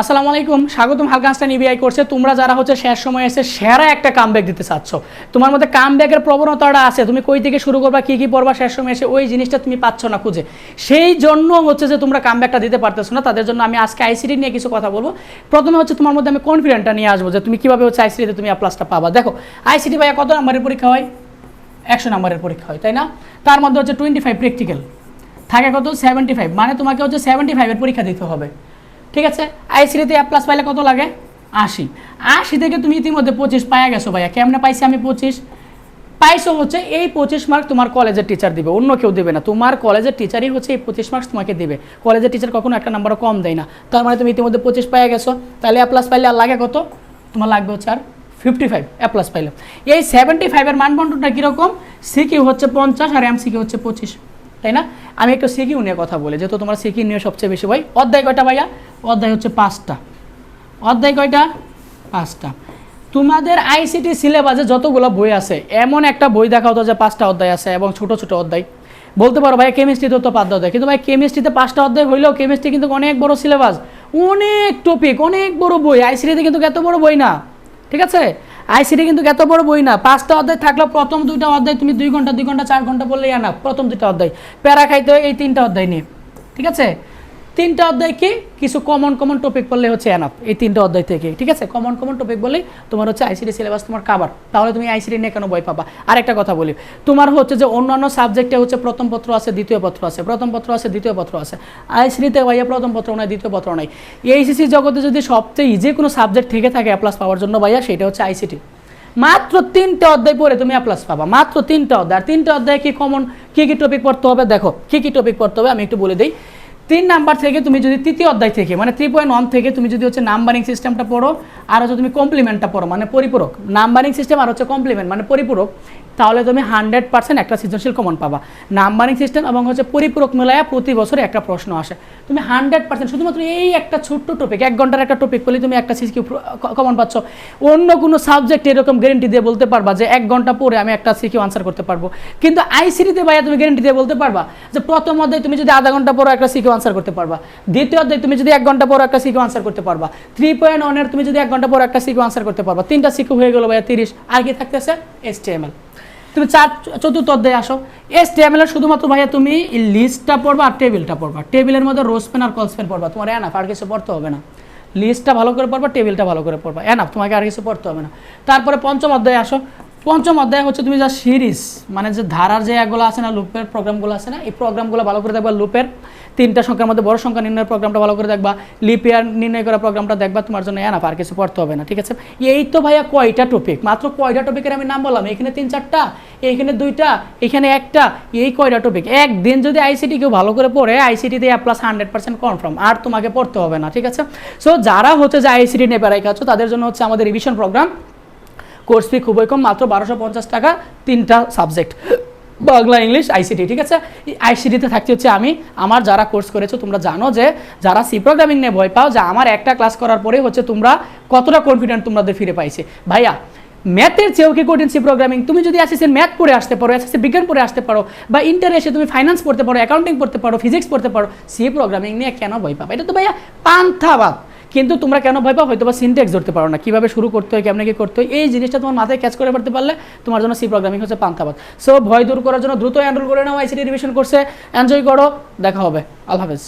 আসসালামু আলাইকুম, স্বাগতম হালকানস্টাইন ইবিআই করছে। তোমরা যারা হচ্ছে শেষ সময় এসে সেরা একটা কামব্যাক দিতে চাচ্ছ, তোমার মধ্যে কামব্যাকের প্রবণতাটা আছে, তুমি কই থেকে শুরু করবা, কি কি পড়বা, শেষ সময় এসে ওই জিনিসটা তুমি পাচ্ছ না খুঁজে। সেই জন্য হচ্ছে যে তোমরা কামব্যাকটা দিতে পারতেছো না, তাদের জন্য আমি আজকে আইসিডি নিয়ে কিছু কথা বলব। প্রথমে হচ্ছে তোমার মধ্যে আমি কনফিডেন্টটা নিয়ে আসব যে তুমি কীভাবে হচ্ছে আইসিডিতে তুমি প্লাসটা পাবা। দেখো আইসিডি ভাইয়া কত নাম্বারের পরীক্ষা হয়? একশো নাম্বারের পরীক্ষা হয়, তাই না? তার মধ্যে হচ্ছে টোয়েন্টি ফাইভ প্র্যাকটিক্যাল থাকে কত? সেভেন্টি ফাইভ মানে তোমাকে হচ্ছে সেভেন্টি ফাইভের পরীক্ষা দিতে হবে। ঠিক আছে? আই আইসিডিতে এ প্লাস পাইলে কত লাগে? আশি। আশি থেকে তুমি ইতিমধ্যে পঁচিশ পাইয়া গেছো ভাইয়া। কেমনে পাইছি আমি পঁচিশ? পাইছো হচ্ছে এই পঁচিশ মার্ক তোমার কলেজের টিচার দিবে। অন্য কেউ দেবে না। তোমার কলেজের টিচারই হচ্ছে এই পঁচিশ মার্কস তোমাকে দেবে। কলেজের টিচার কখনো একটা নাম্বার কম দেয় না। তার মানে তুমি ইতিমধ্যে পঁচিশ পাইয়া গেছো। তাহলে এ প্লাস পাইলে আর লাগে কত? তোমার লাগবে হচ্ছে আর ফিফটি ফাইভ এ প্লাস পাইলে। এই সেভেন্টি ফাইভের মানবন্টনটা কীরকম? সিকিউ হচ্ছে পঞ্চাশ আর এম সিকিউ হচ্ছে পঁচিশ। তাই না? আমি একটু সিকিউ নিয়ে কথা বলি, যেহেতু তোমার সিকিউ নিয়ে সবচেয়ে বেশি ভাই অধ্যায় কয়টা ভাইয়া? অধ্যায় হচ্ছে পাঁচটা। অধ্যায় কয়টা? পাঁচটা। তোমাদের আইসিটি সিলেবাসে যতগুলো বই আছে, এমন একটা বই দেখা হতো যে পাঁচটা অধ্যায় আছে এবং ছোট ছোট অধ্যায়। বলতে পারো ভাই কেমিস্ট্রিতেও তো পাঁচটা অধ্যায় কিন্তু ভাই কেমিস্ট্রিতে পাঁচটা অধ্যায় হইলেও কেমিস্ট্রি কিন্তু অনেক বড় সিলেবাস। অনেক টপিক অনেক বড় বই। আইসিটিতে কিন্তু এত বড় বই না। ঠিক আছে? আইসিটি কিন্তু এত বড় বই না। পাঁচটা অধ্যায় থাকলেও প্রথম দুইটা অধ্যায় তুমি দুই ঘণ্টা দুই ঘণ্টা, চার ঘণ্টা বললেই না। প্রথম দুইটা অধ্যায়। প্যারা খাইতে হয় এই তিনটা অধ্যায় নিয়ে। ঠিক আছে? তিনটা অধ্যায় কি? কিছু কমন কমন টপিক পড়লে হচ্ছে এনাফ এই তিনটা অধ্যায় থেকে, ঠিক আছে? কমন কমন টপিক বলেই তোমার হচ্ছে আইসিডি সিলেবাস তোমার কাবার তাহলে তুমি আইসিডি নিয়ে কেন বই পাবা? আর একটা কথা বলি, তোমার হচ্ছে যে অন্যান্য সাবজেক্টে হচ্ছে প্রথম পত্র আছে, দ্বিতীয় পত্র আছে, প্রথম পত্র আছে, দ্বিতীয় পত্র আছে আইসিডিতে ভাইয়া প্রথম পত্র নাই, দ্বিতীয় পত্র নাই। এইসিসি জগতে যদি সবচেয়ে ইজি কোনো সাবজেক্ট থেকে থাকে অ্যাপ্লাস পাওয়ার জন্য ভাইয়া, সেটা হচ্ছে আইসিটি মাত্র তিনটা অধ্যায় পড়ে তুমি প্লাস পাবা, মাত্র তিনটা অধ্যায়, আর তিনটা অধ্যায় কি কমন কী কী টপিক পড়তে হবে? দেখো, কী কী টপিক পড়তে হবে আমি একটু বলে দিই। তিন নাম্বার থেকে তুমি যদি তৃতীয় অধ্যায় থেকে মানে থ্রি পয়েন্ট ওয়ান থেকে তুমি যদি হচ্ছে নাম্বারিং সিস্টেমটা পড়ো, আর হচ্ছে তুমি কমপ্লিমেন্টটা পড়ো মানে পরিপূরক। নাম্বারিং সিস্টেম আর হচ্ছে কমপ্লিমেন্ট মানে পরিপূরক, তাহলে তুমি হান্ড্রেড পার্সেন্ট একটা সৃজনশীল কমন পাবা। নাম্বারিং সিস্টেম এবং হচ্ছে পরিপূরক মেলায় প্রতি বছরে একটা প্রশ্ন আসে। তুমি হান্ড্রেড পার্সেন্ট শুধুমাত্র এই একটা ছোট্ট টপিক এক ঘণ্টার একটা টপিক বলে তুমি একটা সিসকিউ কমন পাচ্ছ। অন্য কোনো সাবজেক্ট এরকম গ্যারেন্টি দিয়ে বলতে পারবা যে এক ঘণ্টা পরে আমি একটা সিকিউ আনসার করতে পারব। কিন্তু আইসিডিতে ভাইয়া তুমি গ্যারেন্টি দিয়ে বলতে পারবা যে প্রথম অধ্যায় তুমি যদি আধা ঘণ্টা পরে একটা সিকিউ আনসার করতে পারবা। দ্বিতীয় অধ্যায়, তুমি যদি এক ঘণ্টা পরে একটা সিকিউ আনসার করতে পারবা। থ্রি পয়েন্ট ওয়ানের তুমি যদি এক ঘণ্টা পরে একটা সিকিউ আনসার করতে পারবা। তিনটা সিকিউ হয়ে গেলো ভাইয়া তিরিশ। আর কি থাকতেছে? এস টি এম এল তুমি চার, চতুর্থ অধ্যায়ে আসো। এস টি এম এল শুধুমাত্র ভাইয়া তুমি লিস্টটা পড়বা আর টেবিলটা পড়বা। টেবিলের মধ্যে রোজ পেন আর কলস পেন পড়বা। তোমার এনাফ আর কিছু পড়তে হবে না। লিস্টটা ভালো করে পড়বা টেবিলটা ভালো করে পড়বা। এনাফ তোমাকে আর কিছু পড়তে হবে না। তারপরে পঞ্চম অধ্যায়ে আসো। পঞ্চম অধ্যায় হচ্ছে তুমি যা সিরিজ মানে যে ধারার যে এগুলো আছে না লুপের প্রোগ্রামগুলো আছে না, এই প্রোগ্রামগুলো ভালো করে দেখবা লুপের তিনটা সংখ্যার মধ্যে বড় সংখ্যা নির্ণয়ের প্রোগ্রামটা ভালো করে দেখবা লিপিয়ার নির্ণয় করা প্রোগ্রামটা দেখবা, তোমার জন্য এনাফ আর কিছু পড়তে হবে না, ঠিক আছে? এই তো ভাইয়া কয়টা টপিক মাত্র কয়টা টপিকের আমি নাম বললাম, এখানে তিন চারটা, এখানে দুইটা, এখানে একটা, এই কয়টা টপিক একদিন যদি আইসিটি কেউ ভালো করে পড়ে আইসিটিতে প্লাস হান্ড্রেড পার্সেন্ট কনফার্ম আর তোমাকে পড়তে হবে না, ঠিক আছে? সো যারা হচ্ছে যে আইসিটি বেড়াই খাচ্ছ তাদের জন্য হচ্ছে আমাদের রিভিশন প্রোগ্রাম কোর্স ফি খুবই কম, মাত্র বারোশো পঞ্চাশ টাকা তিনটা সাবজেক্ট বাংলা, ইংলিশ আইসিটি ঠিক আছে? আইসিটিতে থাকতে হচ্ছে আমি। আমার যারা কোর্স করেছ, তোমরা জানো যে যারা সি প্রোগ্রামিং নিয়ে ভয় পাও, যে আমার একটা ক্লাস করার পরে হচ্ছে তোমরা কতটা কনফিডেন্ট তোমাদের ফিরে পাইছে। ভাইয়া ম্যাথের চেয়েও কি কঠিন সি প্রোগ্রামিং তুমি যদি এসএসসি ম্যাথ পড়ে আসতে পারো এসএসসি বিজ্ঞান পড়ে আসতে পারো, বা ইন্টার এসে তুমি ফাইন্যান্স পড়তে পারো অ্যাকাউন্টিং পড়তে পারো ফিজিক্স পড়তে পারো সি প্রোগ্রামিং নিয়ে কেন ভয় পাবে? এটা তো ভাইয়া পান্থাবাদ। কিন্তু তোমরা কেন ভয় পাও? হয়তো বা সিনটেক্স ধরতে পারো না। কীভাবে শুরু করতে হয়, কেমন কি করতে হয়, এই জিনিসটা তোমার মাথায় ক্যাচ করে পারতে পারলে তোমার জন্য সি প্রোগ্রামিং হচ্ছে পান্থাবাদ সো ভয় দূর করার জন্য দ্রুত এনরোল করে নাও আইসিটি রিভিশন করছে এনজয় করো, দেখা হবে। আল্লাহ হাফেজ।